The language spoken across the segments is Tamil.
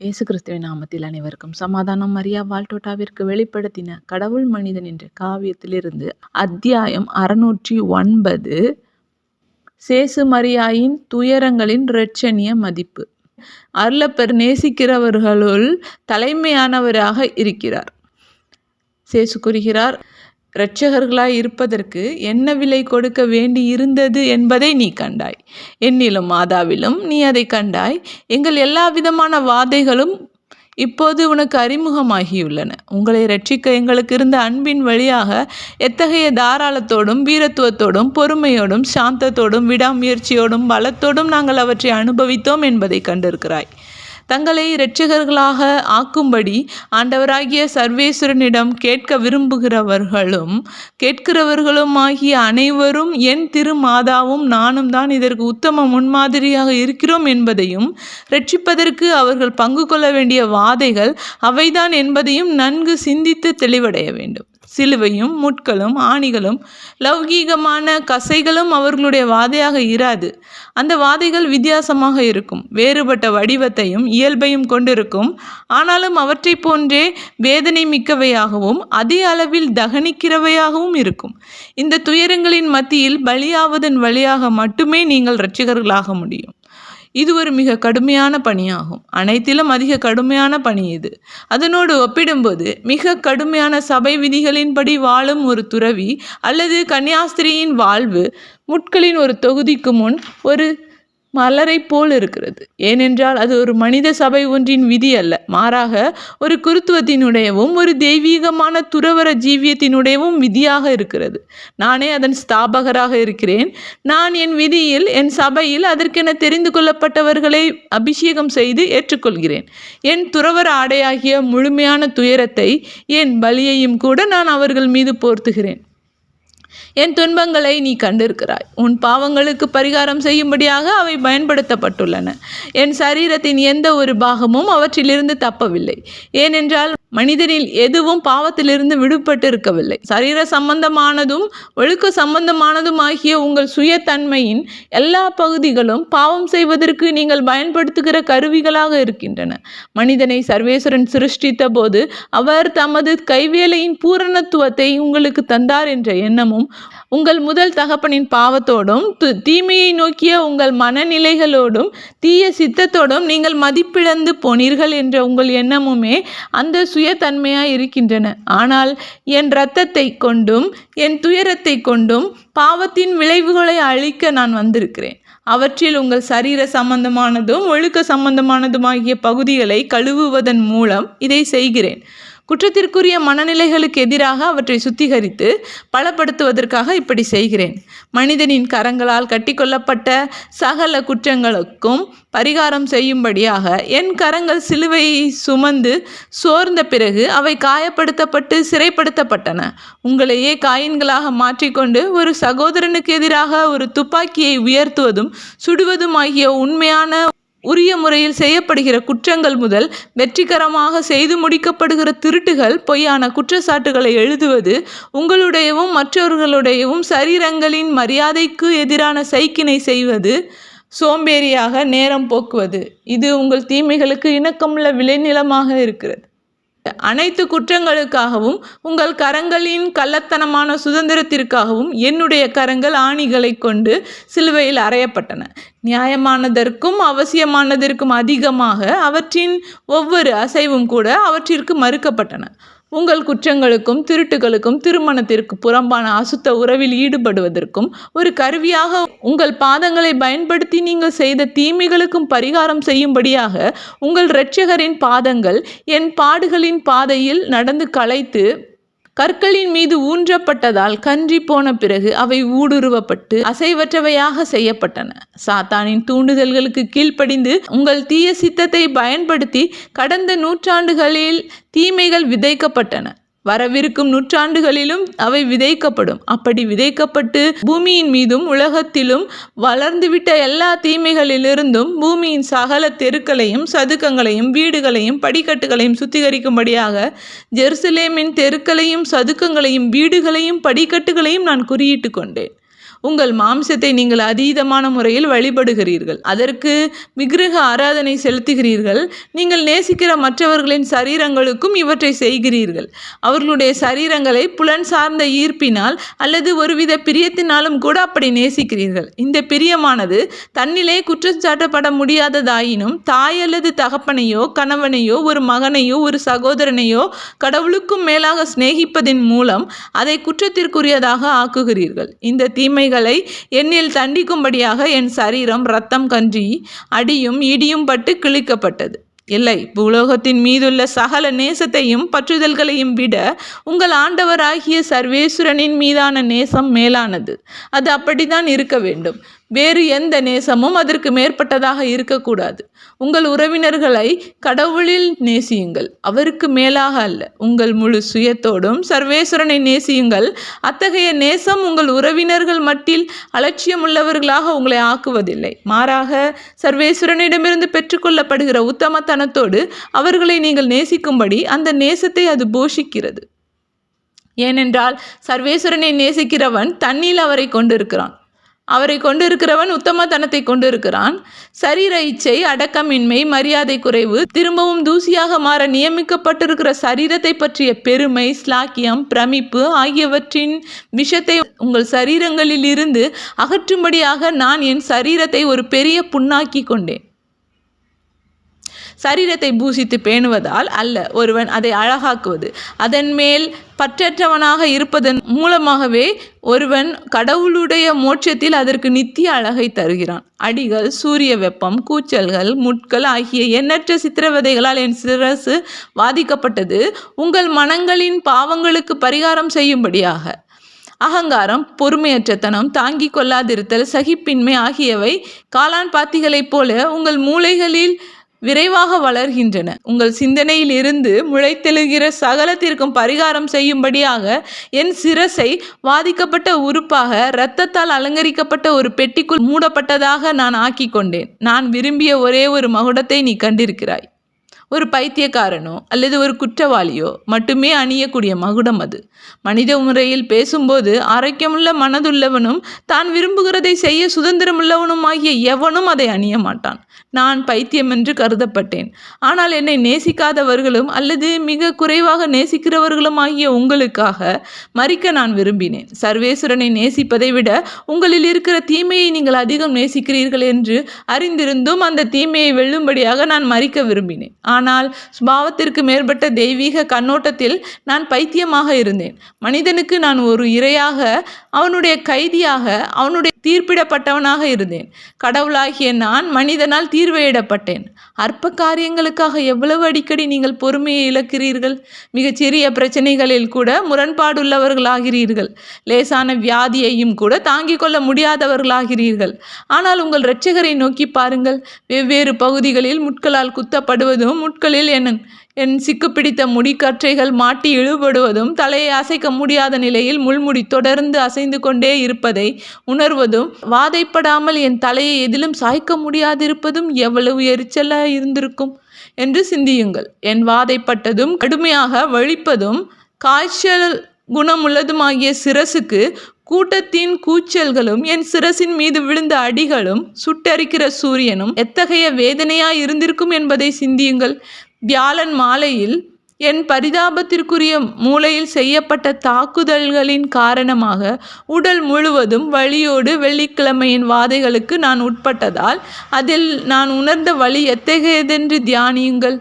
இயேசு கிறிஸ்துவின் நாமத்தில் அனைவருக்கும் சமாதானம் மரியா வால்டோட்டாவிற்கு வெளிப்படுத்தின கடவுள் மனிதன் என்ற காவியத்திலிருந்து அத்தியாயம் அறுநூற்றி ஒன்பது சேசு மரியாயின் துயரங்களின் இரட்சணிய மதிப்பு. அருளப்பர் நேசிக்கிறவர்களுள் தலைமையானவராக இருக்கிறார். சேசு கூறுகிறார் இரட்சகர்களாய் இருப்பதற்கு என்ன விலை கொடுக்க வேண்டி இருந்தது என்பதை நீ கண்டாய். என்னிலும் மாதாவிலும் நீ அதை கண்டாய். எங்கள் எல்லா விதமான வாதைகளும் இப்போது உனக்கு அறிமுகமாகியுள்ளன. உங்களை ரட்சிக்க எங்களுக்கு இருந்த அன்பின் வழியாக எத்தகைய தாராளத்தோடும் வீரத்துவத்தோடும் பொறுமையோடும் சாந்தத்தோடும் விடாமுயற்சியோடும் பலத்தோடும் நாங்கள் அவற்றை அனுபவித்தோம் என்பதை கண்டிருக்கிறாய். தங்களை இரட்சகர்களாக ஆக்கும்படி ஆண்டவராகிய சர்வேஸ்வரனிடம் கேட்க விரும்புகிறவர்களும் கேட்கிறவர்களும் ஆகிய அனைவரும் என் திருமாதாவும் நானும் தான் இதற்கு உத்தம முன்மாதிரியாக இருக்கிறோம் என்பதையும் ரட்சிப்பதற்கு அவர்கள் பங்கு கொள்ள வேண்டிய வாதைகள் அவைதான் என்பதையும் நன்கு சிந்தித்து தெளிவடைய வேண்டும். சிலுவையும் முட்களும் ஆணிகளும் லௌகீகமான கசைகளும் அவர்களுடைய வாதையாக இராது. அந்த வாதைகள் வித்தியாசமாக இருக்கும். வேறுபட்ட வடிவத்தையும் இயல்பையும் கொண்டிருக்கும். ஆனாலும் அவற்றை போன்றே வேதனை மிக்கவையாகவும் அதே அளவில் தகனிக்கிறவையாகவும் இருக்கும். இந்த துயரங்களின் மத்தியில் பலியாவதன் வழியாக மட்டுமே நீங்கள் இரட்சகர்களாக முடியும். இது ஒரு மிக கடுமையான பணியாகும். அனைத்திலும் அதிக கடுமையான பணி இது. அதனோடு ஒப்பிடும்போது மிக கடுமையான சபை விதிகளின்படி வாழும் ஒரு துறவி அல்லது கன்னியாஸ்திரியின் வாழ்வு முட்களின் ஒரு தொகுதிக்கு முன் ஒரு மலரை போல் இருக்கிறது. ஏனென்றால் அது ஒரு மனித சபை ஒன்றின் விதி அல்ல. மாறாக ஒரு குருத்துவத்தினுடையவும் ஒரு தெய்வீகமான துறவர ஜீவியத்தினுடையவும் விதியாக இருக்கிறது. நானே அதன் ஸ்தாபகராக இருக்கிறேன். நான் என் விதியில் என் சபையில் அதற்கென தெரிந்து கொள்ளப்பட்டவர்களை அபிஷேகம் செய்து ஏற்றுக்கொள்கிறேன். என் துறவர ஆடையாகிய முழுமையான துயரத்தை என் பலியையும் கூட நான் அவர்கள் மீது போர்த்துகிறேன். என் துன்பங்களை நீ கண்டிருக்கிறாய். உன் பாவங்களுக்கு பரிகாரம் செய்யும்படியாக அவை பயன்படுத்தப்பட்டுள்ளன. என் சரீரத்தின் எந்த ஒரு பாகமும் அவற்றிலிருந்து தப்பவில்லை. ஏனென்றால் மனிதனில் எதுவும் பாவத்திலிருந்து விடுபட்டு இருக்கவில்லை சரீர சம்பந்தமானதும் ஒழுக்க சம்பந்தமானதும் ஆகிய உங்கள் சுயத்தன்மையின் எல்லா பகுதிகளும் பாவம் செய்வதற்கு நீங்கள் பயன்படுத்துகிற கருவிகளாக இருக்கின்றன. மனிதனை சர்வேஸ்வரன் சிருஷ்டித்த போது அவர் தமது கைவேலையின் பூரணத்துவத்தை உங்களுக்கு தந்தார் என்ற எண்ணமும் உங்கள் முதல் தகப்பனின் பாவத்தோடும் து தீமையை நோக்கிய உங்கள் மனநிலைகளோடும் தீய சித்தத்தோடும் நீங்கள் மதிப்பிழந்து போனீர்கள் என்ற உங்கள் எண்ணமுமே அந்த சுயத்தன்மையாய் இருக்கின்றன. ஆனால் என் இரத்தத்தை கொண்டும் என் துயரத்தை கொண்டும் பாவத்தின் விளைவுகளை அழிக்க நான் வந்திருக்கிறேன். அவற்றில் உங்கள் சரீர சம்பந்தமானதும் ஒழுக்க சம்பந்தமானதுமாகிய பகுதிகளை கழுவுவதன் மூலம் இதை செய்கிறேன். குற்றத்திற்குரிய மனநிலைகளுக்கு எதிராக அவற்றை சுத்திகரித்து பலப்படுத்துவதற்காக இப்படி செய்கிறேன். மனிதனின் கரங்களால் கட்டிக்கொள்ளப்பட்ட சகல குற்றங்களுக்கும் பரிகாரம் செய்யும்படியாக என் கரங்கள் சிலுவையை சுமந்து சோர்ந்த பிறகு அவை காயப்படுத்தப்பட்டு சிறைப்படுத்தப்பட்டன. உங்களையே காயின்களாக மாற்றிக்கொண்டு ஒரு சகோதரனுக்கு எதிராக ஒரு துப்பாக்கியை உயர்த்துவதும் சுடுவதும் ஆகிய உண்மையான உரிய முறையில் செய்யப்படுகிற குற்றங்கள் முதல் வெற்றிகரமாக செய்து முடிக்கப்படுகிற திருட்டுகள் பொய்யான குற்றச்சாட்டுகளை எழுதுவது உங்களுடையவும் மற்றவர்களுடையவும் சரீரங்களின் மரியாதைக்கு எதிரான சைக்கினை செய்வது சோம்பேறியாக நேரம் போக்குவது. இது உங்கள் தீமைகளுக்கு இணக்கமுள்ள விளைநிலமாக இருக்கிறது. அனைத்து குற்றங்களுக்காகவும் உங்கள் கரங்களின் கள்ளத்தனமான சுதந்திரத்திற்காகவும் என்னுடைய கரங்கள் ஆணிகளை கொண்டு சிலுவையில் அறையப்பட்டன. நியாயமானதற்கும் அவசியமானதற்கும் அதிகமாக அவற்றின் ஒவ்வொரு அசைவும் கூட அவற்றிற்கு மறுக்கப்பட்டன. உங்கள் குற்றங்களுக்கும் திருட்டுகளுக்கும் திருமணத்திற்கு புறம்பான அசுத்த உறவில் ஈடுபடுவதற்கும் ஒரு கருவியாக உங்கள் பாதங்களை பயன்படுத்தி நீங்கள் செய்த தீமைகளுக்கும் பரிகாரம் செய்யும்படியாக உங்கள் இரட்சகரின் பாதங்கள் என் பாடுகளின் பாதையில் நடந்து களைத்து கற்களின் மீது ஊன்றப்பட்டதால் கன்றி போன பிறகு அவை ஊடுருவப்பட்டு அசைவற்றவையாக செய்யப்பட்டன. சாத்தானின் தூண்டுதல்களுக்கு கீழ்ப்படிந்து உங்கள் தீய சித்தத்தை பயன்படுத்தி கடந்த நூற்றாண்டுகளில் தீமைகள் விதைக்கப்பட்டன. வரவிருக்கும் நூற்றாண்டுகளிலும் அவை விதைக்கப்படும். அப்படி விதைக்கப்பட்டு பூமியின் மீதும் உலகத்திலும் வளர்ந்துவிட்ட எல்லா தீமைகளிலிருந்தும் பூமியின் சகல தெருக்களையும் சதுக்கங்களையும் வீடுகளையும் படிக்கட்டுகளையும் சுத்திகரிக்கும்படியாக ஜெருசலேமின் தெருக்களையும் சதுக்கங்களையும் வீடுகளையும் படிக்கட்டுகளையும் நான் குறியிட்டு கொண்டேன். உங்கள் மாம்சத்தை நீங்கள் அதீதமான முறையில் வழிபடுகிறீர்கள். அதற்கு விக்கிரக ஆராதனை செலுத்துகிறீர்கள். நீங்கள் நேசிக்கிற மற்றவர்களின் சரீரங்களுக்கும் இவற்றை செய்கிறீர்கள். அவர்களுடைய சரீரங்களை புலன் சார்ந்த ஈர்ப்பினால் அல்லது ஒருவித பிரியத்தினாலும் கூட அப்படி நேசிக்கிறீர்கள். இந்த பிரியமானது தன்னிலே குற்றச்சாட்டப்பட முடியாததாயினும் தாய் அல்லது தகப்பனையோ கணவனையோ ஒரு மகனையோ ஒரு சகோதரனையோ கடவுளுக்கும் மேலாக சிநேகிப்பதின் மூலம் அதை குற்றத்திற்குரியதாக ஆக்குகிறீர்கள். இந்த தீமைகள் என்னில் தண்டிக்கும்படியாக என் சரீரம் ரத்தம் கன்றி அடியும் இடியும் பட்டு கிழிக்கப்பட்டது. இல்லை பூலோகத்தின் மீதுள்ள சகல நேசத்தையும் பற்றுதல்களையும் விட உங்கள் ஆண்டவராகிய சர்வேஸ்வரனின் மீதான நேசம் மேலானது. அது அப்படித்தான் இருக்க வேண்டும். வேறு எந்த நேசமும் அதற்கு மேற்பட்டதாக இருக்கக்கூடாது. உங்கள் உறவினர்களை கடவுளில் நேசியுங்கள். அவருக்கு மேலாக அல்ல உங்கள் முழு சுயத்தோடும் சர்வேஸ்வரனை நேசியுங்கள். அத்தகைய நேசம் உங்கள் உறவினர்கள் மட்டில் அலட்சியமுள்ளவர்களாக உங்களை ஆக்குவதில்லை. மாறாக சர்வேஸ்வரனிடமிருந்து பெற்றுக்கொள்ளப்படுகிற உத்தமத்தனத்தோடு அவர்களை நீங்கள் நேசிக்கும்படி அந்த நேசத்தை அது போஷிக்கிறது. ஏனென்றால் சர்வேஸ்வரனை நேசிக்கிறவன் தண்ணீர் அவரை கொண்டிருக்கிறான். அவரை கொண்டிருக்கிறவன் உத்தமத்தனத்தை கொண்டிருக்கிறான். சரீர இச்சை அடக்கமின்மை மரியாதை குறைவு திரும்பவும் தூசியாக மாற நியமிக்கப்பட்டிருக்கிற சரீரத்தை பற்றிய பெருமை ஸ்லாக்கியம் பிரமிப்பு ஆகியவற்றின் விஷத்தை உங்கள் சரீரங்களில் இருந்து அகற்றும்படியாக நான் என் சரீரத்தை ஒரு பெரிய புண்ணாக்கி கொண்டேன். சரீரத்தை பூசித்து பேணுவதால் அல்ல ஒருவன் அதை அழகாக்குவது. அதன் மேல் பற்றற்றவனாக இருப்பதன் மூலமாகவே ஒருவன் கடவுளுடைய மோட்சத்தில் அதற்கு நித்திய அழகை தருகிறான். அடிகள் சூரிய வெப்பம் கூச்சல்கள் முட்கள் ஆகிய எண்ணற்ற சித்திரவதைகளால் என் சிரசு வாதிக்கப்பட்டது. உங்கள் மனங்களின் பாவங்களுக்கு பரிகாரம் செய்யும்படியாக. அகங்காரம் பொறுமையற்றத்தனம் தாங்கிக் கொள்ளாதிருத்தல் சகிப்பின்மை ஆகியவை காளான் பாத்திகளைப் போல உங்கள் மூளைகளில் விரைவாக வளர்கின்றன. உங்கள் சிந்தனையில் இருந்து முளைத்தெழுகிற சகலத்திற்கும் பரிகாரம் செய்யும்படியாக என் சிரசை வாதிக்கப்பட்ட உறுப்பாக இரத்தத்தால் அலங்கரிக்கப்பட்ட ஒரு பெட்டிக்குள் மூடப்பட்டதாக நான் ஆக்கி கொண்டேன் நான் விரும்பிய ஒரே ஒரு மகுடத்தை நீ கண்டிருக்கிறாய். ஒரு பைத்தியக்காரனோ அல்லது ஒரு குற்றவாளியோ மட்டுமே அணியக்கூடிய மகுடம் அது. மனித முறையில் பேசும்போது ஆரோக்கியமுள்ள மனதுள்ளவனும் தான் விரும்புகிறதை செய்ய சுதந்திரமுள்ளவனுமாகிய எவனும் அதை அணிய மாட்டான். நான் பைத்தியம் என்று கருதப்பட்டேன். ஆனால் என்னை நேசிக்காதவர்களும் அல்லது மிக குறைவாக நேசிக்கிறவர்களும் ஆகிய உங்களுக்காக மறிக்க நான் விரும்பினேன். சர்வேஸ்வரனை நேசிப்பதை விட உங்களில் இருக்கிற தீமையை நீங்கள் அதிகம் நேசிக்கிறீர்கள் என்று அறிந்திருந்தும் அந்த தீமையை வெல்லும்படியாக நான் மறிக்க விரும்பினேன். ஆனால் சுபாவத்திற்கு மேற்பட்ட தெய்வீக கண்ணோட்டத்தில் நான் பைத்தியமாக இருந்தேன். மனிதனுக்கு நான் ஒரு இரையாக அவனுடைய கைதியாக அவனுடைய தீர்ப்பிடப்பட்டவனாக இருந்தேன். கடவுளாகிய நான் மனிதனால் தீர்வையிடப்பட்டேன். அற்ப காரியங்களுக்காக எவ்வளவு அடிக்கடி நீங்கள் பொறுமையை இழக்கிறீர்கள்? மிகச்சிறிய பிரச்சனைகளில் கூட முரண்பாடுள்ளவர்களாகிறீர்கள். லேசான வியாதியையும் கூட தாங்கிக் கொள்ள முடியாதவர்களாகிறீர்கள். ஆனால் உங்கள் இரட்சகரை நோக்கி பாருங்கள். வெவ்வேறு பகுதிகளில் முட்களால் குத்தப்படுவதும் முட்களில் என் என் சிக்கு பிடித்த முடிக்கற்றைகள் மாட்டி இழுபடுவதும் தலையை அசைக்க முடியாத நிலையில் முள்முடி தொடர்ந்து அசைந்து கொண்டே இருப்பதை உணர்வதும் வாதைப்படாமல் என் தலையை எதிலும் சாய்க்க முடியாதிருப்பதும் எவ்வளவு எரிச்சலாக இருந்திருக்கும் என்று சிந்தியுங்கள். என் வாதைப்பட்டதும் கடுமையாக வழிப்பதும் காய்ச்சல் குணமுள்ளதுமாகிய சிரசுக்கு கூட்டத்தின் கூச்சல்களும் என் சிரசின் மீது விழுந்த அடிகளும் சுட்டரிக்கிற சூரியனும் எத்தகைய வேதனையாய் இருந்திருக்கும் என்பதை சிந்தியுங்கள். வியாழன் மாலையில் என் பரிதாபத்திற்குரிய மூலையில் செய்யப்பட்ட தாக்குதல்களின் காரணமாக உடல் முழுவதும் வழியோடு வெள்ளிக்கிழமையின் வாதைகளுக்கு நான் உட்பட்டதால் அதில் நான் உணர்ந்த வழி எத்தகையதென்று தியானியுங்கள்.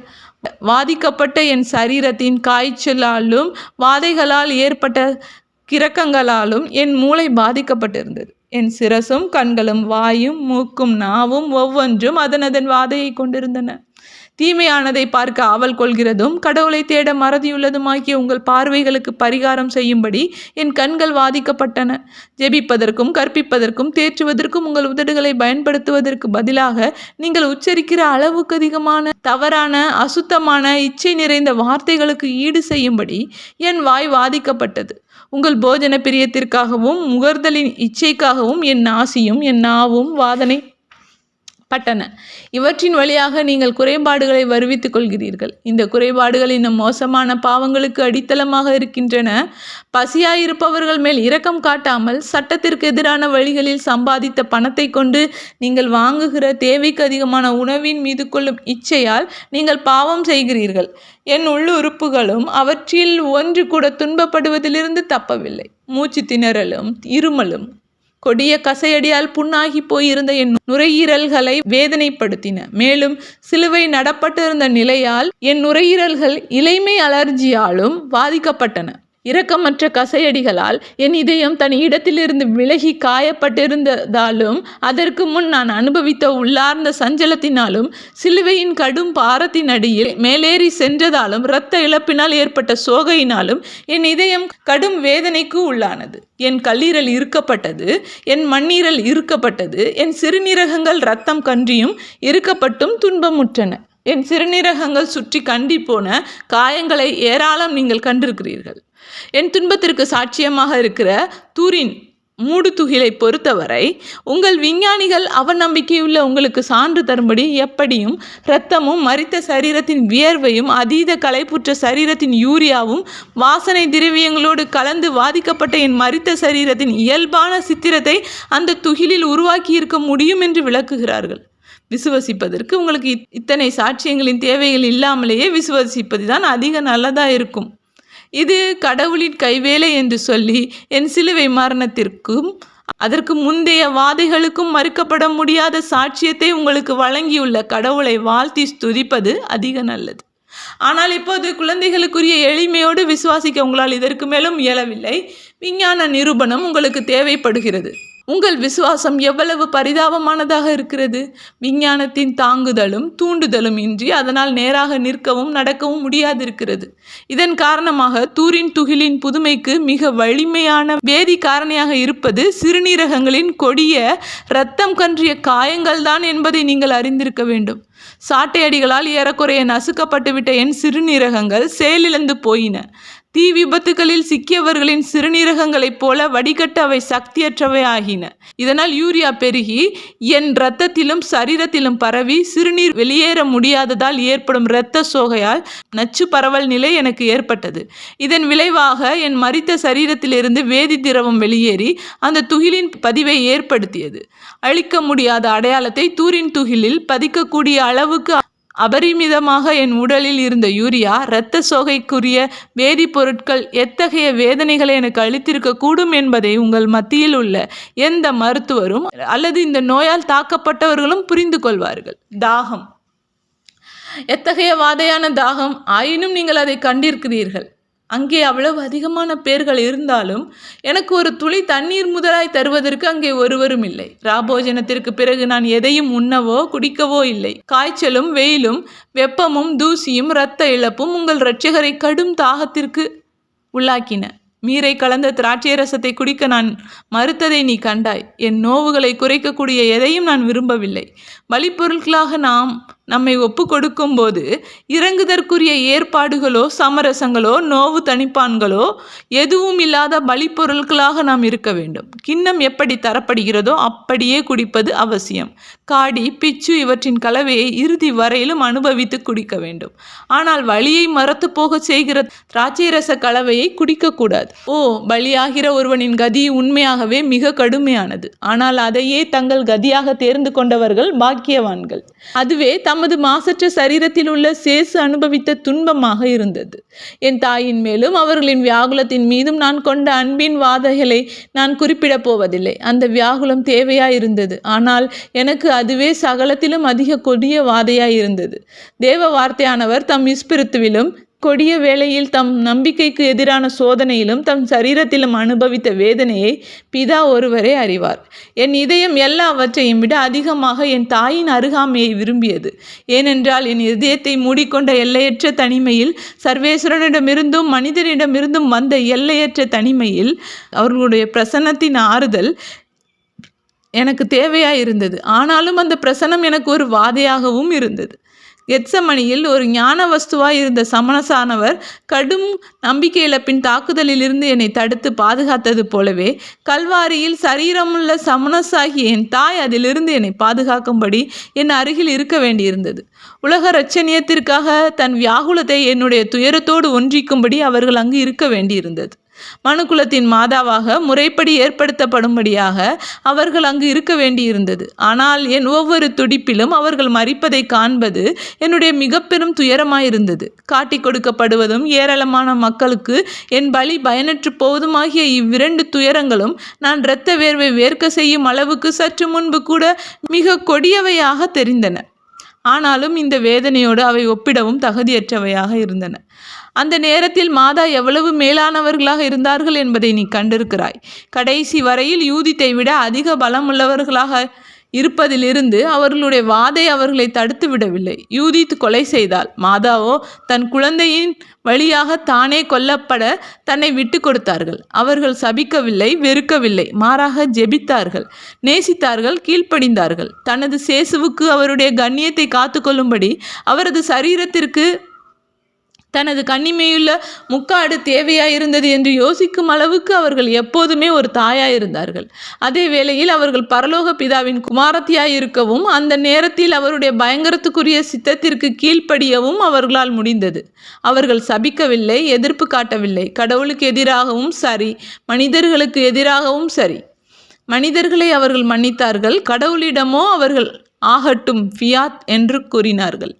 வாதிக்கப்பட்ட என் சரீரத்தின் காய்ச்சலாலும் வாதைகளால் ஏற்பட்ட கிறக்கங்களாலும் என் மூளை பாதிக்கப்பட்டிருந்தது. என் சிரசும் கண்களும் வாயும் மூக்கும் நாவும் ஒவ்வொன்றும் அதன் அதன் வாதையை கொண்டிருந்தன. தீமையானதை பார்க்க ஆவல் கொள்கிறதும் கடவுளை தேட மறதியுள்ளதுமாகிய உங்கள் பார்வைகளுக்கு பரிகாரம் செய்யும்படி என் கண்கள் வாதிக்கப்பட்டன. ஜெபிப்பதற்கும் கற்பிப்பதற்கும் தேற்றுவதற்கும் உங்கள் உதடுகளை பயன்படுத்துவதற்கு பதிலாக நீங்கள் உச்சரிக்கிற அளவுக்கு அதிகமான தவறான அசுத்தமான இச்சை நிறைந்த வார்த்தைகளுக்கு ஈடு செய்யும்படி என் வாய் வாதிக்கப்பட்டது. உங்கள் போஜன பிரியத்திற்காகவும் முகர்தலின் இச்சைக்காகவும் என் ஆசியும் என் நாவும் வாதனை பட்டன. இவற்றின் வழியாக நீங்கள் குறைபாடுகளை வருவித்துக் கொள்கிறீர்கள் இந்த குறைபாடுகள் இன்னும் மோசமான பாவங்களுக்கு அடித்தளமாக இருக்கின்றன. பசியாயிருப்பவர்கள் மேல் இரக்கம் காட்டாமல் சட்டத்திற்கு எதிரான வழிகளில் சம்பாதித்த பணத்தை கொண்டு நீங்கள் வாங்குகிற தேவைக்கு அதிகமான உணவின் மீது கொள்ளும் இச்சையால் நீங்கள் பாவம் செய்கிறீர்கள். என் உள்ளுறுப்புகளும் அவற்றில் ஒன்று கூட துன்பப்படுவதிலிருந்து தப்பவில்லை. மூச்சு திணறலும் இருமலும் கொடிய கசையடியால் புண்ணாகி போயிருந்த என் நுரையீரல்களை வேதனைப்படுத்தின. மேலும் சிலுவை நடப்பட்டிருந்த நிலையால் என் நுரையீரல்கள் இலைமை அலர்ஜியாலும் பாதிக்கப்பட்டன. இரக்கமற்ற கசையடிகளால் என் இதயம் தன் இடத்திலிருந்து விலகி காயப்பட்டிருந்ததாலும் அதற்கு முன் நான் அனுபவித்த உள்ளார்ந்த சஞ்சலத்தினாலும் சிலுவையின் கடும் பாரத்தின் அடியில் மேலேறி சென்றதாலும் இரத்த இழப்பினால் ஏற்பட்ட சோகையினாலும் என் இதயம் கடும் வேதனைக்கு உள்ளானது. என் கல்லீரல் இருக்கப்பட்டது என் மண்ணீரல் இருக்கப்பட்டது என் சிறுநீரகங்கள் இரத்தம் கன்றியும் இருக்கப்பட்டும் துன்பமுற்றன. என் சிறுநீரகங்கள் சுற்றி கண்டி போன காயங்களை ஏராளம் நீங்கள் கண்டிருக்கிறீர்கள். என் துன்பத்திற்கு சாட்சியமாக இருக்கிற தூரின் மூடுதுகிலை பொறுத்தவரை உங்கள் விஞ்ஞானிகள் அவநம்பிக்கையுள்ள உங்களுக்கு சான்று தரும்படி எப்படியும் இரத்தமும் மரித்த சரீரத்தின் வியர்வையும் அதீத களைப்புற்ற சரீரத்தின் யூரியாவும் வாசனை திரவியங்களோடு கலந்து வாதிக்கப்பட்ட என் மரித்த சரீரத்தின் இயல்பான சித்திரத்தை அந்த துகிலில் உருவாக்கி இருக்க முடியும் என்று விளக்குகிறார்கள். விசுவசிப்பதற்கு உங்களுக்கு இத்- இத்தனை சாட்சியங்களின் தேவைகள் இல்லாமலேயே விசுவசிப்பது தான் அதிக நல்லதாக இருக்கும் இது கடவுளின் கைவேலை என்று சொல்லி என் சிலுவை மரணத்திற்கும் அதற்கு முந்தைய வாதைகளுக்கும் மறுக்கப்பட முடியாத சாட்சியத்தை உங்களுக்கு வழங்கியுள்ள கடவுளை வாழ்த்தி ஸ்துதிப்பது அதிக நல்லது. ஆனால் இப்போது குழந்தைகளுக்குரிய எளிமையோடு விசுவாசிக்க உங்களால் இதற்கு மேலும் இயலவில்லை. விஞ்ஞான நிரூபணம் உங்களுக்கு தேவைப்படுகிறது. உங்கள் விசுவாசம் எவ்வளவு பரிதாபமானதாக இருக்கிறது? விஞ்ஞானத்தின் தாங்குதலும் தூண்டுதலும் இன்றி அதனால் நேராக நிற்கவும் நடக்கவும் முடியாதிருக்கிறது. இதன் காரணமாக தூரின் துகிலின் புதுமைக்கு மிக வலிமையான வேதி காரணியாக இருப்பது சிறுநீரகங்களின் கொடிய இரத்தம் கன்றிய காயங்கள்தான் என்பதை நீங்கள் அறிந்திருக்க வேண்டும். சாட்டையடிகளால் ஏறக்குறைய நசுக்கப்பட்டுவிட்ட என் சிறுநீரகங்கள் செயலிழந்து போயின. தீ விபத்துகளில் சிக்கியவர்களின் சிறுநீரகங்களைப் போல வடிகட்ட அவை சக்தியற்றவை ஆகின இதனால் யூரியா பெருகி என் இரத்தத்திலும் சரீரத்திலும் பரவி சிறுநீர் வெளியேற முடியாததால் ஏற்படும் இரத்த சோகையால் நச்சு பரவல் நிலை எனக்கு ஏற்பட்டது. இதன் விளைவாக என் மறித்த சரீரத்திலிருந்து வேதி திரவம் வெளியேறி அந்த துகிலின் பதிவை ஏற்படுத்தியது. அழிக்க முடியாத அடையாளத்தை தூரின் துகிலில் பதிக்கக்கூடிய அளவுக்கு அபரிமிதமாக என் உடலில் இருந்த யூரியா இரத்த சோகைக்குரிய வேதிப்பொருட்கள் எத்தகைய வேதனைகளை எனக்கு அளித்திருக்க கூடும் என்பதை உங்கள் மத்தியில் உள்ள எந்த மருத்துவரும் அல்லது இந்த நோயால் தாக்கப்பட்டவர்களும் புரிந்து கொள்வார்கள். தாகம். எத்தகைய வாதையான தாகம்? ஆயினும் நீங்கள் அதை கண்டிருக்கிறீர்கள். அங்கே அவ்வளவு அதிகமான பேர்கள் இருந்தாலும் எனக்கு ஒரு துளி தண்ணீர் முதலாய் தருவதற்கு அங்கே ஒருவரும் இல்லை. ராபோஜனத்திற்கு பிறகு நான் எதையும் உண்ணவோ குடிக்கவோ இல்லை. காய்ச்சலும் வெயிலும் வெப்பமும் தூசியும் இரத்த இழப்பும் உங்கள் இரட்சகரை கடும் தாகத்திற்கு உள்ளாக்கின. மீரை கலந்த திராட்சை ரசத்தை குடிக்க நான் மறுத்ததை நீ கண்டாய். என் நோவுகளை குறைக்கக்கூடிய எதையும் நான் விரும்பவில்லை. வழிப்பொருட்களாக நாம் நம்மை ஒப்பு கொடுக்கும்போது இறங்குதற்குரிய ஏற்பாடுகளோ சமரசங்களோ நோவு தணிப்பான்களோ எதுவும் இல்லாத பலிப்பொருட்களாக நாம் இருக்க வேண்டும். கிண்ணம் எப்படி தரப்படுகிறதோ அப்படியே குடிப்பது அவசியம். காடி பிச்சு இவற்றின் கலவையை இறுதி வரையிலும் அனுபவித்து குடிக்க வேண்டும். ஆனால் வழியை மறத்து போகச் செய்கிற திராட்சை ரச கலவையை குடிக்கக்கூடாது ஓ பலியாகிற ஒருவனின் கதி உண்மையாகவே மிக கடுமையானது. ஆனால் அதையே தங்கள் கதியாக தேர்ந்து கொண்டவர்கள் பாக்கியவான்கள். அதுவே நமது மாசற்ற சரீரத்தில் உள்ள சேசு அனுபவித்த துன்பமாக இருந்தது. என் தாயின் மேலும் அவர்களின் வியாகுலத்தின் மீதும் நான் கொண்ட அன்பின் வாதைகளை நான் குறிப்பிடப் போவதில்லை. அந்த வியாகுலம் தேவையாயிருந்தது. ஆனால் எனக்கு அதுவே சகலத்திலும் அதிக கொடிய வாதையாயிருந்தது. தேவ வார்த்தையானவர் தம் இஸ்பிருத்துவிலும் கொடிய வேளையில் தம் நம்பிக்கைக்கு எதிரான சோதனையிலும் தம் சரீரத்திலும் அனுபவித்த வேதனையை பிதா ஒருவரே அறிவார். என் இதயம் எல்லாவற்றையும் விட அதிகமாக என் தாயின் அருகாமையை விரும்பியது. ஏனென்றால் என் இதயத்தை மூடிக்கொண்ட எல்லையற்ற தனிமையில் சர்வேஸ்வரனிடமிருந்தும் மனிதனிடமிருந்தும் வந்த எல்லையற்ற தனிமையில் அவர்களுடைய பிரசன்னத்தின் ஆறுதல் எனக்கு தேவையாக இருந்தது ஆனாலும் அந்த பிரசனம் எனக்கு ஒரு வாதையாகவும் இருந்தது. கெத்சமணியில் ஒரு ஞான வஸ்துவாய் இருந்த சமணசானவர் கடும் நம்பிக்கை இழப்பின் தாக்குதலிலிருந்து என்னை தடுத்து பாதுகாத்தது போலவே கல்வாரியில் சரீரமுள்ள சமணசாகிய என் தாய் அதிலிருந்து என்னை பாதுகாக்கும்படி என் அருகில் இருக்க வேண்டியிருந்தது. உலக ரச்சனியத்திற்காக தன் வியாகுலத்தை என்னுடைய துயரத்தோடு ஒன்றிக்கும்படி அவர்கள் அங்கு இருக்க வேண்டியிருந்தது. மனுக்குலத்தின் மாதாவாக முறைப்படி ஏற்படுத்தப்படும்படியாக அவர்கள் அங்கு இருக்க வேண்டியிருந்தது. ஆனால் என் ஒவ்வொரு துடிப்பிலும் அவர்கள் மறிப்பதை காண்பது என்னுடைய மிக பெரும் துயரமாயிருந்தது. காட்டிக் கொடுக்கப்படுவதும் ஏராளமான மக்களுக்கு என் பலி பயனற்று போவதுமாகிய இவ்விரண்டு துயரங்களும் நான் இரத்த வேர்வை வேர்க்க செய்யும் அளவுக்கு சற்று முன்பு கூட மிக கொடியவையாக தெரிந்தன. ஆனாலும் இந்த வேதனையோடு அவை ஒப்பிடவும் தகுதியற்றவையாக இருந்தன. அந்த நேரத்தில் மாதா எவ்வளவு மேலானவர்களாக இருந்தார்கள் என்பதை நீ கண்டிருக்கிறாய். கடைசி வரையில் யூதித்தை விட அதிக பலமுள்ளவர்களாக இருப்பதிலிருந்து அவர்களுடைய வாதை அவர்களை தடுத்து விடவில்லை. யூதித் கொலை செய்தால் மாதாவோ தன் குழந்தையின் வழியாக தானே கொல்லப்பட தன்னை விட்டு கொடுத்தார்கள். அவர்கள் சபிக்கவில்லை வெறுக்கவில்லை மாறாக ஜெபித்தார்கள் நேசித்தார்கள் கீழ்ப்படிந்தார்கள். தனது சேசுவுக்கு அவருடைய கண்ணியத்தை காத்துக்கொள்ளும்படி அவரது சரீரத்திற்கு தனது கண்ணிமையுள்ள முக்காடு தேவையாயிருந்தது என்று யோசிக்கும் அளவுக்கு அவர்கள் எப்போதுமே ஒரு தாயாயிருந்தார்கள். அதே வேளையில் அவர்கள் பரலோக பிதாவின் குமாரத்தியாயிருக்கவும் அந்த நேரத்தில் அவருடைய பயங்கரத்துக்குரிய சித்தத்திற்கு கீழ்ப்படியவும் அவர்களால் முடிந்தது. அவர்கள் சபிக்கவில்லை எதிர்ப்பு காட்டவில்லை. கடவுளுக்கு எதிராகவும் சரி மனிதர்களுக்கு எதிராகவும் சரி. மனிதர்களை அவர்கள் மன்னித்தார்கள். கடவுளிடமோ அவர்கள் ஆகட்டும் ஃபியாத் என்று கூறினார்கள்.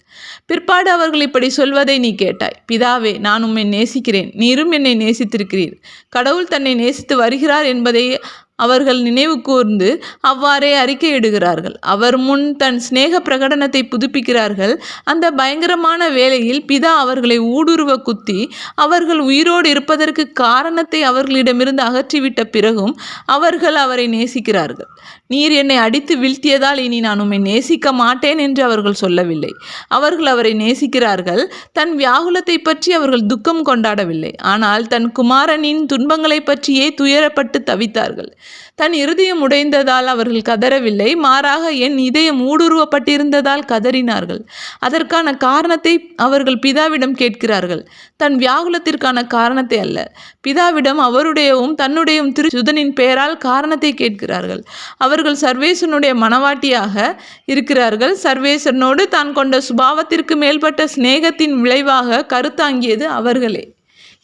பிற்பாடு அவர்கள் இப்படி சொல்வதை நீ கேட்டாய். பிதாவே நான் உம்மை நேசிக்கிறேன். நீரும் என்னை நேசித்திருக்கிறீர். கடவுள் தன்னை நேசித்து வருகிறார் என்பதை அவர்கள் நினைவு கூர்ந்து அவ்வாறே அறிக்கையிடுகிறார்கள். அவர் முன் தன் சிநேக பிரகடனத்தை புதுப்பிக்கிறார்கள். அந்த பயங்கரமான வேளையில் பிதா அவர்களை ஊடுருவ குத்தி அவர்கள் உயிரோடு இருப்பதற்கு காரணத்தை அவர்களிடமிருந்து அகற்றிவிட்ட பிறகும் அவர்கள் அவரை நேசிக்கிறார்கள். நீர் என்னை அடித்து வீழ்த்தியதால் இனி நான் உம்மை நேசிக்க மாட்டேன் என்று அவர்கள் சொல்லவில்லை. அவர்கள் அவரை நேசிக்கிறார்கள். தன் வியாகுலத்தை பற்றி அவர்கள் துக்கம் கொண்டாடவில்லை. ஆனால் தன் குமாரனின் துன்பங்களை பற்றியே துயரப்பட்டு தவித்தார்கள். தன் இருதயம் உடைந்ததால் அவர்கள் கதறவில்லை. மாறாக என் இதயம் ஊடுருவப்பட்டிருந்ததால் கதறினார்கள். அதற்கான காரணத்தை அவர்கள் பிதாவிடம் கேட்கிறார்கள். தன் வியாகுலத்திற்கான காரணத்தை அல்ல. பிதாவிடம் அவருடையவும் தன்னுடையவும் திரு சுதனின் பெயரால் காரணத்தை கேட்கிறார்கள். அவர்கள் சர்வேசனுடைய மனவாட்டியாக இருக்கிறார்கள். சர்வேசனோடு தான் கொண்ட சுபாவத்திற்கு மேல்பட்ட சிநேகத்தின் விளைவாக கருத்தாங்கியது அவர்களே.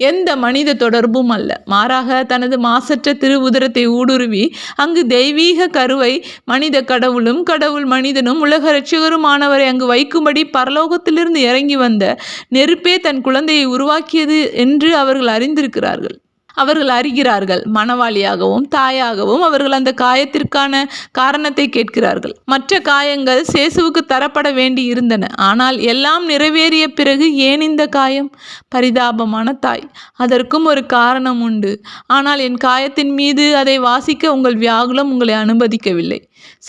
எந்த மனித தொடர்பும் அல்ல. மாறாக தனது மாசற்ற திருவுதரத்தை ஊடுருவி அங்கு தெய்வீக கருவை மனித கடவுளும் கடவுள் மனிதனும் உலக ரட்சகருமானவரை அங்கு வைக்கும்படி பரலோகத்திலிருந்து இறங்கி வந்த நெருப்பே தன் குழந்தையை உருவாக்கியது என்று அவர்கள் அறிந்திருக்கிறார்கள். அவர்கள் அறிகிறார்கள். மனவாளியாகவும் தாயாகவும் அவர்கள் அந்த காயத்திற்கான காரணத்தை கேட்கிறார்கள். மற்ற காயங்கள் சேசுவுக்கு தரப்பட வேண்டி இருந்தன ஆனால் எல்லாம் நிறைவேறிய பிறகு ஏன் இந்த காயம்? பரிதாபமான தாய் அதற்கும் ஒரு காரணம் உண்டு. ஆனால் என் காயத்தின் மீது அதை வாசிக்க உங்கள் வியாகுலம் உங்களை அனுமதிக்கவில்லை.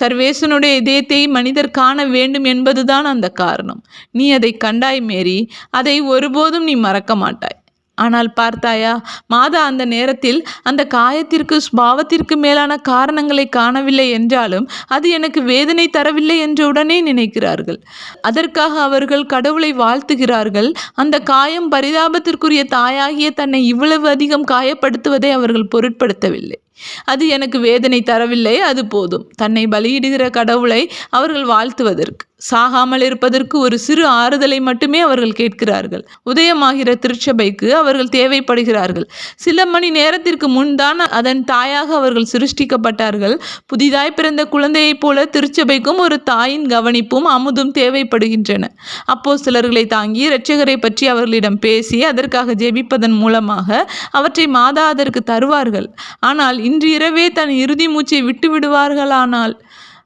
சர்வேசனுடைய இதயத்தை மனிதர் காண வேண்டும் என்பதுதான் அந்த காரணம். நீ அதை கண்டாய் மேரி. அதை ஒருபோதும் நீ மறக்க மாட்டாய். ஆனால் பார்த்தாயா மாதா அந்த நேரத்தில் அந்த காயத்திற்கு பாவத்திற்கு மேலான காரணங்களை காணவில்லை என்றாலும் அது எனக்கு வேதனை தரவில்லை என்று உடனே நினைக்கிறார்கள். அதற்காக அவர்கள் கடவுளை வாழ்த்துகிறார்கள். அந்த காயம் பரிதாபத்திற்குரிய தாயாகிய தன்னை இவ்வளவு அதிகம் காயப்படுத்துவதை அவர்கள் பொருட்படுத்தவில்லை. அது எனக்கு வேதனை தரவில்லை அது போதும். தன்னை பலியிடுகிற கடவுளை அவர்கள் வாழ்த்துவதற்கு சாகாமல் இருப்பதற்கு ஒரு சிறு ஆறுதலை மட்டுமே அவர்கள் கேட்கிறார்கள். உதயமாகிற திருச்சபைக்கு அவர்கள் தேவைப்படுகிறார்கள். சில மணி நேரத்திற்கு முன்தான் அதன் தாயாக அவர்கள் சிருஷ்டிக்கப்பட்டார்கள். புதிதாய் பிறந்த குழந்தையைப் போல திருச்சபைக்கும் ஒரு தாயின் கவனிப்பும் அமுதும் தேவைப்படுகின்றன. அப்போ சிலர்களை தாங்கி இரட்சகரை பற்றி அவர்களிடம் பேசி அதற்காக ஜெபிப்பதன் மூலமாக அவற்றை மாதா அதற்கு தருவார்கள். ஆனால் இன்று இரவே தன் இறுதி மூச்சை விட்டு விடுவார்களானால்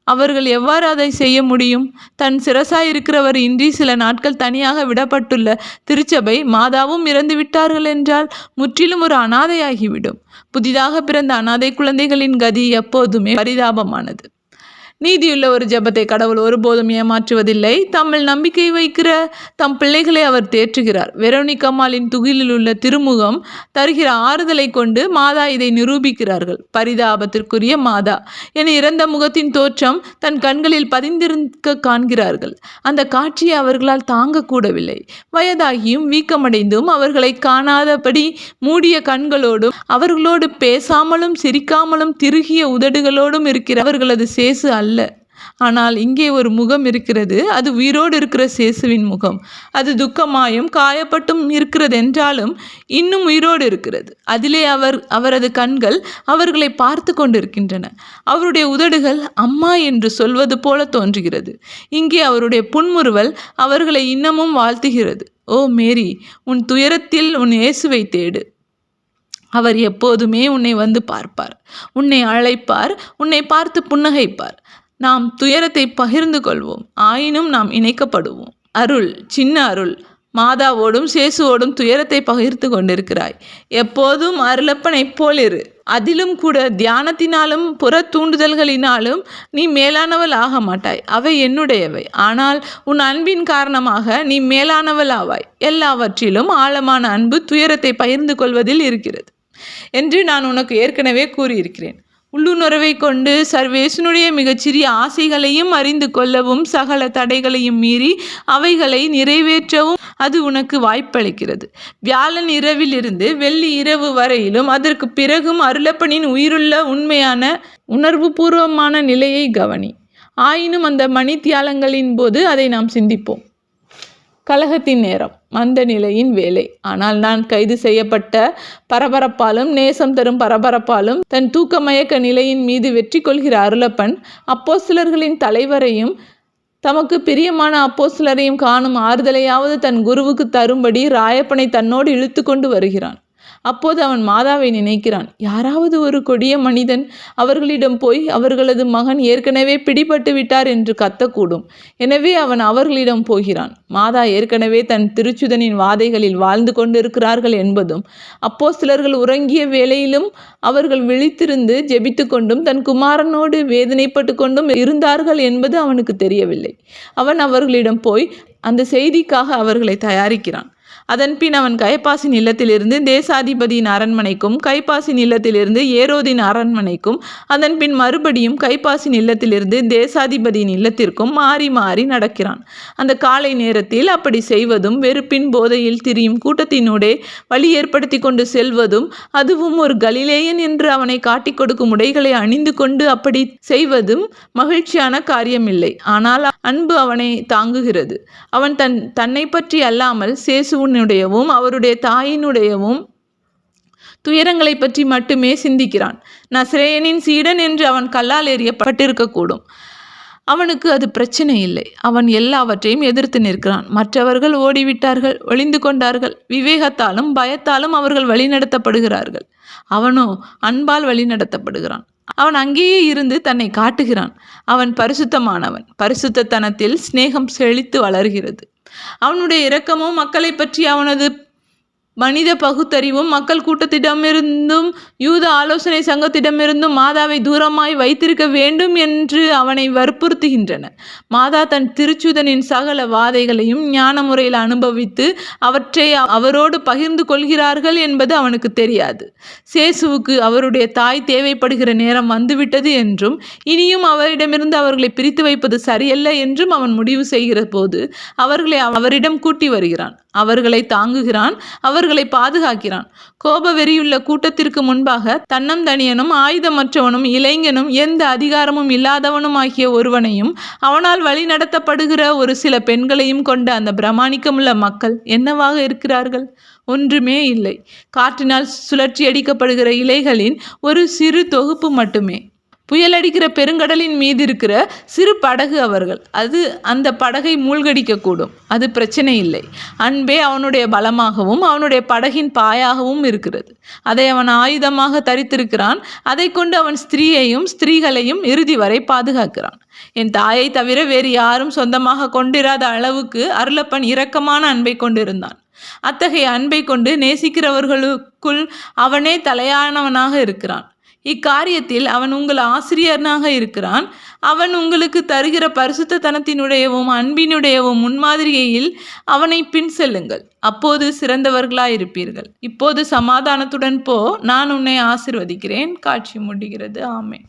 அவர்கள் எவ்வாறு அதை செய்ய முடியும்? தன் சிரசாய் இருக்கிறவர் இன்றி சில நாட்கள் தனியாக விடப்பட்டுள்ள திருச்சபை மாதாவும் இறந்து விட்டார்கள் என்றால் முற்றிலும் ஒரு அனாதையாகிவிடும். புதிதாக பிறந்த அனாதை குழந்தைகளின் கதி எப்போதுமே பரிதாபமானது. நீதியுள்ள ஒரு ஜெபத்தை கடவுள் ஒருபோதும் ஏமாற்றுவதில்லை. தம்மில் நம்பிக்கை வைக்கிற தம் பிள்ளைகளை அவர் தேற்றுகிறார். வெரோனிகம்மாளின் துகிலில் உள்ள திருமுகம் தருகிற ஆறுதலை கொண்டு மாதா இதை நிரூபிக்கிறார்கள். பரிதாபத்திற்குரிய மாதா என இறந்த முகத்தின் தோற்றம் தன் கண்களில் பதிந்திருக்க காண்கிறார்கள். அந்த காட்சியை அவர்களால் தாங்கக்கூடவில்லை. வயதாகியும் வீக்கமடைந்தும் அவர்களை காணாதபடி மூடிய கண்களோடும் அவர்களோடு பேசாமலும் சிரிக்காமலும் திருகிய உதடுகளோடும் இருக்கிற அவர்களது சேசு அல்ல. ஆனால் இங்கே ஒரு முகம் இருக்கிறது அது உயிரோடு இருக்கிற சேசுவின் முகம். அது துக்கமாயும் காயப்பட்டும் இருக்கிறது என்றாலும் இன்னும் உயிரோடு இருக்கிறது. அதிலே அவர் அவரது கண்கள் அவர்களை பார்த்து கொண்டிருக்கின்றன. அவருடைய உதடுகள் அம்மா என்று சொல்வது போல தோன்றுகிறது. இங்கே அவருடைய புன்முறுவல் அவர்களை இன்னமும் வாழ்த்துகிறது. ஓ மேரி உன் துயரத்தில் உன் இயேசுவை தேடு. அவர் எப்போதுமே உன்னை வந்து பார்ப்பார். உன்னை அழைப்பார். உன்னை பார்த்து புன்னகைப்பார். நாம் துயரத்தை பகிர்ந்து கொள்வோம். ஆயினும் நாம் இணைக்கப்படுவோம். அருள் சின்ன அருள் மாதாவோடும் சேசுவோடும் துயரத்தை பகிர்ந்து கொண்டிருக்கிறாய். எப்போதும் அருளப்பனைப் போல் இரு. அதிலும் கூட தியானத்தினாலும் புற தூண்டுதல்களினாலும் நீ மேலானவள் ஆக மாட்டாய். அவை என்னுடையவை. ஆனால் உன் அன்பின் காரணமாக நீ மேலானவள் ஆவாய். எல்லாவற்றிலும் ஆழமான அன்பு துயரத்தை பகிர்ந்து கொள்வதில் இருக்கிறது. என்று நான் உனக்கு ஏற்கனவே கூறியிருக்கிறேன். உள்ளுணர்வை கொண்டு சர்வேசனுடைய மிகச்சிறிய ஆசைகளையும் அறிந்து கொள்ளவும் சகல தடைகளையும் மீறி அவைகளை நிறைவேற்றவும் அது உனக்கு வாய்ப்பளிக்கிறது. வியாழன் இரவிலிருந்து வெள்ளி இரவு வரையிலும் அதற்கு பிறகும் அருளப்பனின் உயிருள்ள உண்மையான உணர்வுபூர்வமான நிலையை கவனி. ஆயினும் அந்த மணித்தியாலங்களின் போது அதை நாம் சிந்திப்போம். கலகத்தின் நேரம் மந்த நிலையின் வேலை. ஆனால் நான் கைது செய்யப்பட்ட பரபரப்பாலும் நேசம் தரும் பரபரப்பாலும் தன் தூக்கமயக்க நிலையின் மீது வெற்றி கொள்கிற அருளப்பன் அப்போஸ்தலர்களின் தலைவரையும் தமக்கு பிரியமான அப்போஸ்தலரையும் காணும் ஆறுதலையாவது தன் குருவுக்கு தரும்படி ராயப்பனை தன்னோடு இழுத்து கொண்டு வருகிறான். அப்போது அவன் மாதாவை நினைக்கிறான். யாராவது ஒரு கொடிய மனிதன் அவர்களிடம் போய் அவர்களது மகன் ஏற்கனவே பிடிபட்டு விட்டார் என்று கத்தக்கூடும். எனவே அவன் அவர்களிடம் போகிறான். மாதா ஏற்கனவே தன் திருச்சுதனின் வாதைகளில் வாழ்ந்து கொண்டிருக்கிறார்கள் என்பதும் அப்போ சிலர்கள் உறங்கிய வேளையிலும் அவர்கள் விழித்திருந்து ஜெபித்து கொண்டும் தன் குமாரனோடு வேதனைப்பட்டு கொண்டும் இருந்தார்கள் என்பது அவனுக்கு தெரியவில்லை. அவன் அவர்களிடம் போய் அந்த செய்திக்காக அவர்களை தயாரிக்கிறான். அதன்பின் அவன் கைப்பாசின் இல்லத்திலிருந்து தேசாதிபதியின் அரண்மனைக்கும் கைப்பாசின் இல்லத்திலிருந்து ஏரோதின் அரண்மனைக்கும் அதன்பின் மறுபடியும் கைப்பாசின் இல்லத்திலிருந்து தேசாதிபதியின் இல்லத்திற்கும் மாறி மாறி நடக்கிறான். அந்த காலை நேரத்தில் அப்படி செய்வதும் வெறுப்பின் போதையில் திரியும் கூட்டத்தினூடே வழி ஏற்படுத்தி கொண்டு செல்வதும் அதுவும் ஒரு கலிலேயன் என்று அவனை காட்டிக் கொடுக்கும் உடைகளை அணிந்து கொண்டு அப்படி செய்வதும் மகிழ்ச்சியான காரியமில்லை. ஆனால் அன்பு அவனை தாங்குகிறது. அவன் தன் தன்னை பற்றி அல்லாமல் சேசுவனுடையவும் அவருடைய தாயினுடையவும் துயரங்களை பற்றி மட்டுமே சிந்திக்கிறான். நஸ்ரேயனின் சீடன் என்று அவன் கல்லால் எறியப்பட்டிருக்கக்கூடும். அவனுக்கு அது பிரச்சனை இல்லை. அவன் எல்லாவற்றையும் எதிர்த்து நிற்கிறான். மற்றவர்கள் ஓடிவிட்டார்கள் ஒளிந்து கொண்டார்கள் விவேகத்தாலும் பயத்தாலும் அவர்கள் வழிநடத்தப்படுகிறார்கள். அவனோ அன்பால் வழிநடத்தப்படுகிறான். அவன் அங்கேயே இருந்து தன்னை காட்டுகிறான். அவன் பரிசுத்தமானவன். பரிசுத்தத்தனத்தில் சிநேகம் செழித்து வளர்கிறது. அவனுடைய இரக்கமும் மக்களை பற்றி அவனது மனித பகுத்தறிவும் மக்கள் கூட்டத்திடமிருந்தும் யூத ஆலோசனை சங்கத்திடமிருந்தும் மாதாவை தூரமாய் வைத்திருக்க வேண்டும் என்று அவனை வற்புறுத்துகின்றன. மாதா தன் திருச்சுதனின் சகல வாதைகளையும் ஞான முறையில் அனுபவித்து அவற்றை அவரோடு பகிர்ந்து கொள்கிறார்கள் என்பது அவனுக்கு தெரியாது. சேசுவுக்கு அவருடைய தாய் தேவைப்படுகிற நேரம் வந்துவிட்டது என்றும் இனியும் அவரிடமிருந்து அவர்களை பிரித்து வைப்பது சரியல்ல என்றும் அவன் முடிவு செய்கிற போது அவர்களை அவரிடம் கூட்டி வருகிறான். அவர்களை தாங்குகிறான் அவர்களை பாதுகாக்கிறான். கோப வெறியுள்ள கூட்டத்திற்கு முன்பாக தன்னந்தனியனும் ஆயுதமற்றவனும் இளைஞனும் எந்த அதிகாரமும் இல்லாதவனும் ஆகிய ஒருவனையும் அவனால் வழிநடத்தப்படுகிற ஒரு சில பெண்களையும் கொண்ட அந்த பிரமாணிக்கமுள்ள மக்கள் என்னவாக இருக்கிறார்கள்? ஒன்றுமே இல்லை. காற்றினால் சுழற்சி அடிக்கப்படுகிற இலைகளின் ஒரு சிறு தொகுப்பு மட்டுமே. புயலடிக்கிற பெருங்கடலின் மீது இருக்கிற சிறு படகு அவர்கள். அது அந்த படகை மூழ்கடிக்கக்கூடும். அது பிரச்சனை இல்லை. அன்பே அவனுடைய பலமாகவும் அவனுடைய படகின் பாயாகவும் இருக்கிறது. அதை அவன் ஆயுதமாக தரித்திருக்கிறான். அதை கொண்டு அவன் ஸ்திரீயையும் ஸ்திரீகளையும் இறுதி வரை பாதுகாக்கிறான். என் தாயை தவிர வேறு யாரும் சொந்தமாக கொண்டிராத அளவுக்கு அருளப்பன் இரக்கமான அன்பை கொண்டிருந்தான். அத்தகைய அன்பை கொண்டு நேசிக்கிறவர்களுக்குள் அவனே தலையானவனாக இருக்கிறான். இக்காரியத்தில் அவன் உங்கள் ஆசிரியனாக இருக்கிறான். அவன் உங்களுக்கு தருகிற பரிசுத்த தனத்தினுடையவும் அன்பினுடையவும் முன்மாதிரியில் அவனை பின் செல்லுங்கள். அப்போது சிறந்தவர்களாயிருப்பீர்கள். இப்போது சமாதானத்துடன் போ. நான் உன்னை ஆசிர்வதிக்கிறேன். காட்சி முடிகிறது ஆமே